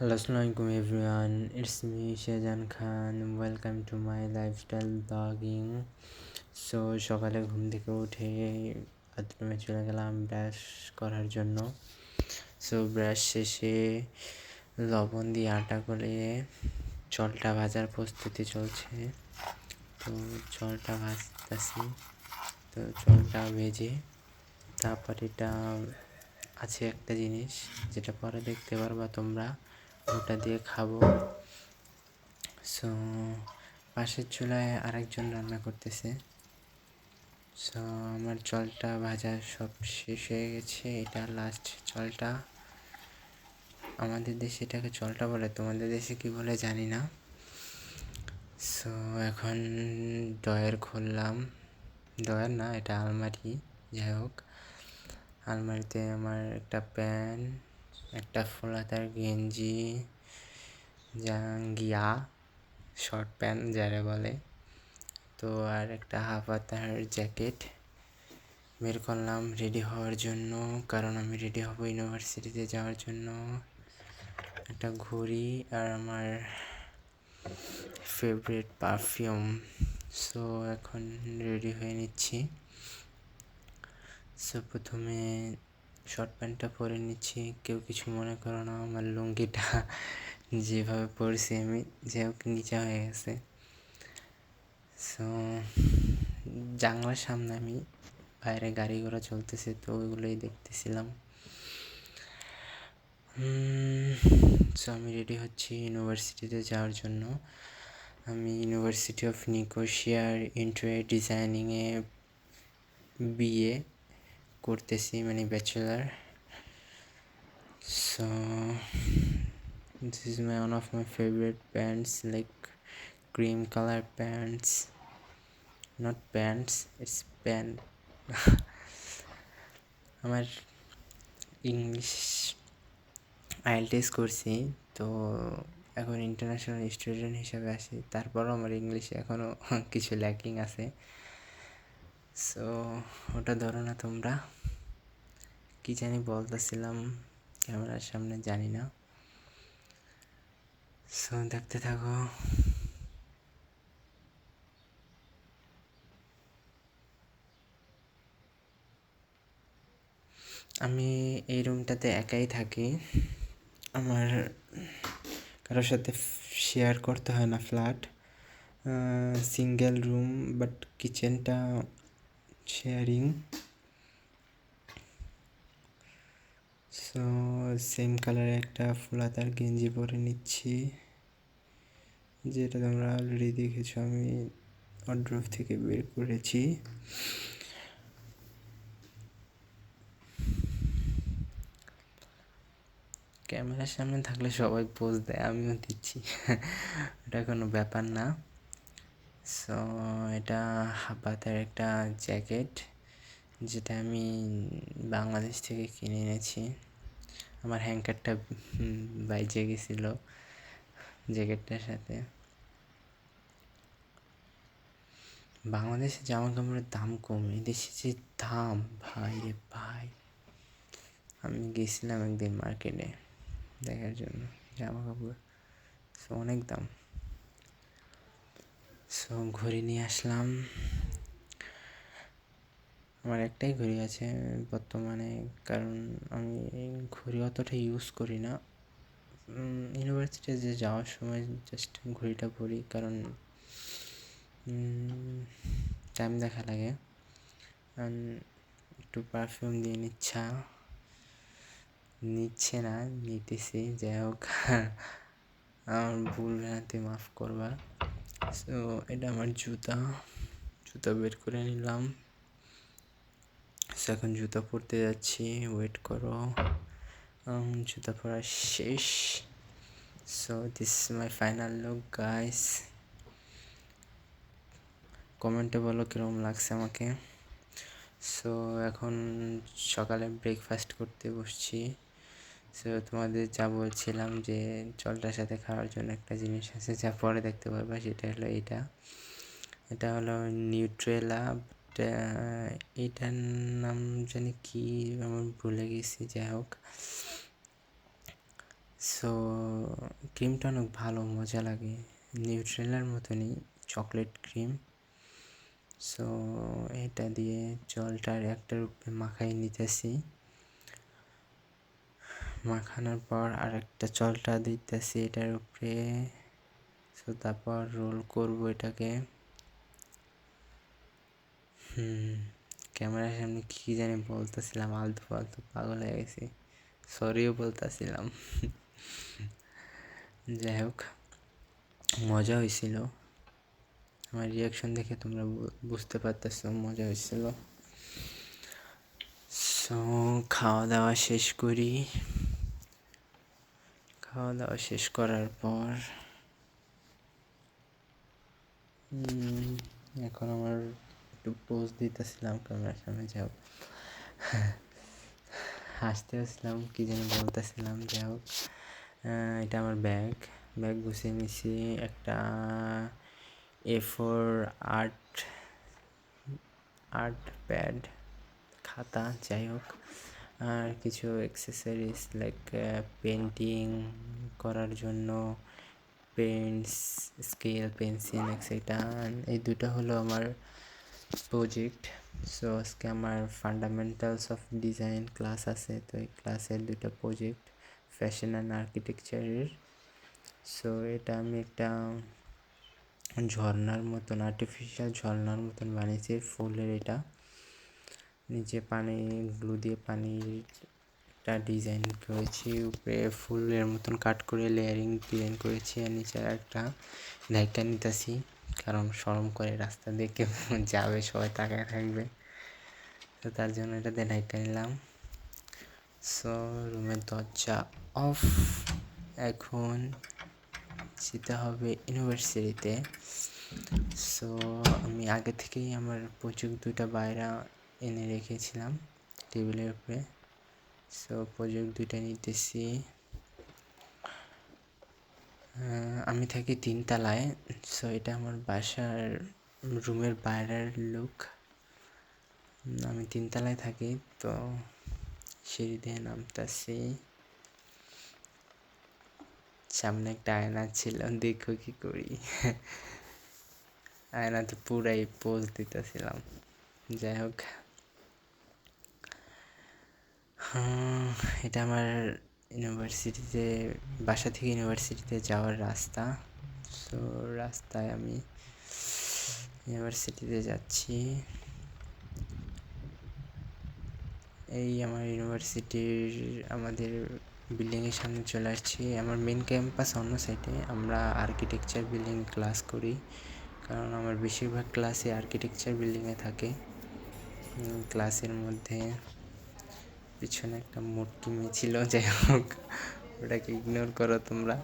Hello, Assalamualaikum everyone. It's me Shajan Khan. Welcome to my lifestyle blogging. So সকালে ঘুম থেকে উঠে বাথরুমে চলে গেলাম ব্রাশ করার জন্য সো ব্রাশ শেষে লবণ দিয়ে আটা করে জলটা ভাজার প্রস্তুতি চলছে তো জলটা ভাজতেছি তো জলটা ভেজে তারপর এটা আছে একটা জিনিস যেটা পরে দেখতে পারবা তোমরা ওটা দিয়ে খাব। সো পাশের চুলায় আরেকজন রান্না করতেছে। সো আমার জলটা ভাজা সব শেষ হয়ে গেছে। এটা লাস্ট জলটা। আমাদের দেশে এটাকে জলটা বলে, তোমাদের দেশে কি বলে জানি না। সো এখন ডয়ের খুললাম। ডয়ের না, এটা আলমারি। যাই হোক, আলমারিতে আমার একটা প্যান্ট একটা ফুল হাতার গেঞ্জি, জাঙ্গিয়া শর্ট প্যান্ট যারা বলে। তো আর একটা হাফ হাতার জ্যাকেট। বের করলাম রেডি হওয়ার জন্য, কারণ আমি রেডি হব ইউনিভার্সিটিতে যাওয়ার জন্য। একটা ঘড়ি আর আমার ফেভারিট পারফিউম সো এখন রেডি হয়ে নিচ্ছি। সো প্রথমে শর্ট প্যান্টটা পরে নিচ্ছি। কেউ কিছু মনে করো না, আমার লুঙ্গিটা যেভাবে পরছি আমি যে হোক, নিচে হয়ে গেছে। সো জানলার সামনে আমি বাইরে গাড়ি ঘোড়া চলতেছে, তো ওইগুলোই দেখতেছিলাম। সো আমি রেডি হচ্ছি ইউনিভার্সিটিতে যাওয়ার জন্য। আমি ইউনিভার্সিটি অফ নিকোশিয়ার ইন্টারিয়ার ডিজাইনিংয়ে বিএ করতেছি মানে bachelor so, this is my, one of my favorite pants, like cream color pants. Not pants, it's pen. আমার ইংলিশ আইএলটিএস করছি, তো এখন ইন্টারন্যাশনাল স্টুডেন্ট হিসাবে আসি তারপরও আমার ইংলিশে এখনও কিছু ল্যাকিং আছে। সো ওটা ধরো না তোমরা। কী জানি বলতেছিলাম, ক্যামেরার সামনে জানি না। সো দেখতে থাকো। আমি এই রুমটাতে একাই থাকি। আমার কারোর সাথে শেয়ার করতে হয় না ফ্ল্যাট সিঙ্গেল রুম বাট কিচেনটা শেয়ারিং সো সেম কালারের একটা ফুলাতার গেঞ্জি পরে নিচ্ছি, যেটা তোমরা অলরেডি দেখেছ, আমি অড্রফ থেকে বের করেছি। ক্যামেরার সামনে থাকলে সবাই পোজ দেয়, আমিও দিচ্ছি। এটা কোনো ব্যাপার না। সো এটা হাবাতের একটা জ্যাকেট যেটা আমি বাংলাদেশ থেকে কিনে এনেছি। আমার হ্যাঙ্কারটা বাইজে গেছিল জ্যাকেটটার সাথে। বাংলাদেশে জামা কাপড়ের দাম কম, এদেশে যে দাম, ভাই রে ভাই। আমি গেছিলাম একদিন মার্কেটে দেখার জন্য জামা কাপড়। অনেক দাম। সো ঘড়ি নিয়ে আসলাম। আমার একটাই ঘড়ি আছে, বর্তমানে, কারণ আমি ঘড়ি অতটা ইউজ করি না। ইউনিভার্সিটিতে যে যাওয়ার সময় জাস্ট ঘড়িটা পরি কারণ টাইম দেখা লাগে। একটু পারফিউম দিয়ে নিচ্ছা। নিচ্ছে না, নিতেছি, যাই হোক। আমার ভুল হাতে মাফ করবা। সো এটা আমার জুতা। জুতা বের করে নিলাম। এখন জুতা পরতে যাচ্ছি। ওয়েট করো। জুতা পরা শেষ। So this my final look guys কমেন্টে বলো কীরকম লাগছে আমাকে। সো এখন সকালে ব্রেকফাস্ট করতে বসছি। সো তোমাদের যা বলছিলাম যে জলটার সাথে খাওয়ার জন্য একটা জিনিস আছে যা পরে দেখতে পারবা, সেটা হলো এটা। এটা হলো নিউট্রেলা এটার নাম জানি কি আমার ভুলে গেছি, যাই হোক। সো ক্রিমটা অনেক ভালো, মজা লাগে। নিউট্রেলার মতনই চকলেট ক্রিম সো এটা দিয়ে জলটার একটার উপরে মাখাই নিতেছি। মাখানোর পর আরেকটা জলটা দিতেছি এটার উপরে। সো তারপর রোল করব এটাকে। হুম, ক্যামেরার সামনে কী জানি বলতেছিলাম, আলতু ফালতু পাগল হয়ে গেছি। সরিও বলতেছিলাম। যাই হোক, মজা হয়েছিল। আমার রিয়াকশন দেখে তোমরা বুঝতে পারতেছ মজা হয়েছিল। সো খাওয়া দাওয়া শেষ করি। খাওয়া দাওয়া শেষ করার পর এখন আমার একটু পোজ দিতেছিলাম ক্যামেরার সামনে যাই হোক হাসতে আসলাম কী যেন বলতেছিলাম, যাই হোক। এটা আমার ব্যাগ ব্যাগ গুছিয়ে নিছি একটা A four art art pad খাতা, যাই হোক। আর কিছু অ্যাক্সেসরিজ লাইক পেন্টিং করার জন্য পেন্টস স্কেল পেন্সিল এক্সেট্রা এই দুটো হলো আমার প্রজেক্ট সো আজকে আমার ফান্ডামেন্টালস অফ ডিজাইন ক্লাস আছে। তো এই ক্লাসের দুটো প্রজেক্ট ফ্যাশন অ্যান্ড আর্কিটেকচারের সো এটা আমি একটা ঝর্নার মতন আর্টিফিশিয়াল ঝর্নার মতন বানিয়েছি ফুলের এটা। নিচে পানি, গ্লু দিয়ে পানির একটা ডিজাইন করেছি। উপরে ফুলের মতন কাট করে লেয়ারিং ডিজাইন করেছি আর নিচে একটা ঢাইকা নিতেছি, কারণ সরম করে রাস্তা দিয়ে যাবে, সবাই তাকায় থাকবে। তো তার জন্য এটা দিয়ে ঢাইকা নিলাম। সো রুমের দরজা অফ এখন যেতে হবে ইউনিভার্সিটিতে সো আমি আগে থেকেই আমার প্রচুর দুটা বাইরা এনে রেখেছিলাম টেবিলের উপরে। সো প্রজেক্ট দুইটা নিতেছি। আমি থাকি তিনতলায়। সো এটা আমার বাসার রুমের বাইরের লুক আমি তিনতলায় থাকি, তো সিঁড়ি দিয়ে নামতেছি। সামনে একটা আয়না ছিল, দেখো কি করি। আয়নাতে পুরাই পোজ দিতেছিলাম। যাই হোক। এটা আমার ইউনিভার্সিটিতে বাসা থেকে ইউনিভার্সিটিতে যাওয়ার রাস্তা। সো রাস্তায় আমি ইউনিভার্সিটিতে যাচ্ছি। এই আমার ইউনিভার্সিটির আমাদের বিল্ডিংয়ের সামনে চলে আসছি। আমার মেন ক্যাম্পাস অন্য সাইডে আমরা আর্কিটেকচার বিল্ডিং ক্লাস করি। কারণ আমার বেশিরভাগ ক্লাসে আর্কিটেকচার বিল্ডিংয়ে থাকে। ক্লাসের মধ্যে। পিছনে একটা মূর্তি ছিল যাই হোক, ওটাকে ইগনোর করো তোমরা।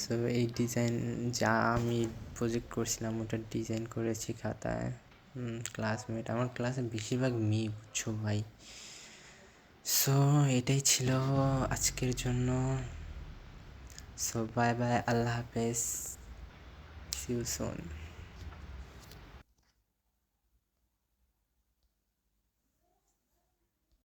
সো এই ডিজাইন যা আমি প্রজেক্ট করছিলাম, ওটা ডিজাইন করেছি খাতায়। ক্লাসমেট আমার ক্লাসে বেশিরভাগ মেয়ে, বুঝছ ভাই? সো এটাই ছিল আজকের জন্য। সো বাই বাই আল্লাহ হাফেজ। সিউ সোন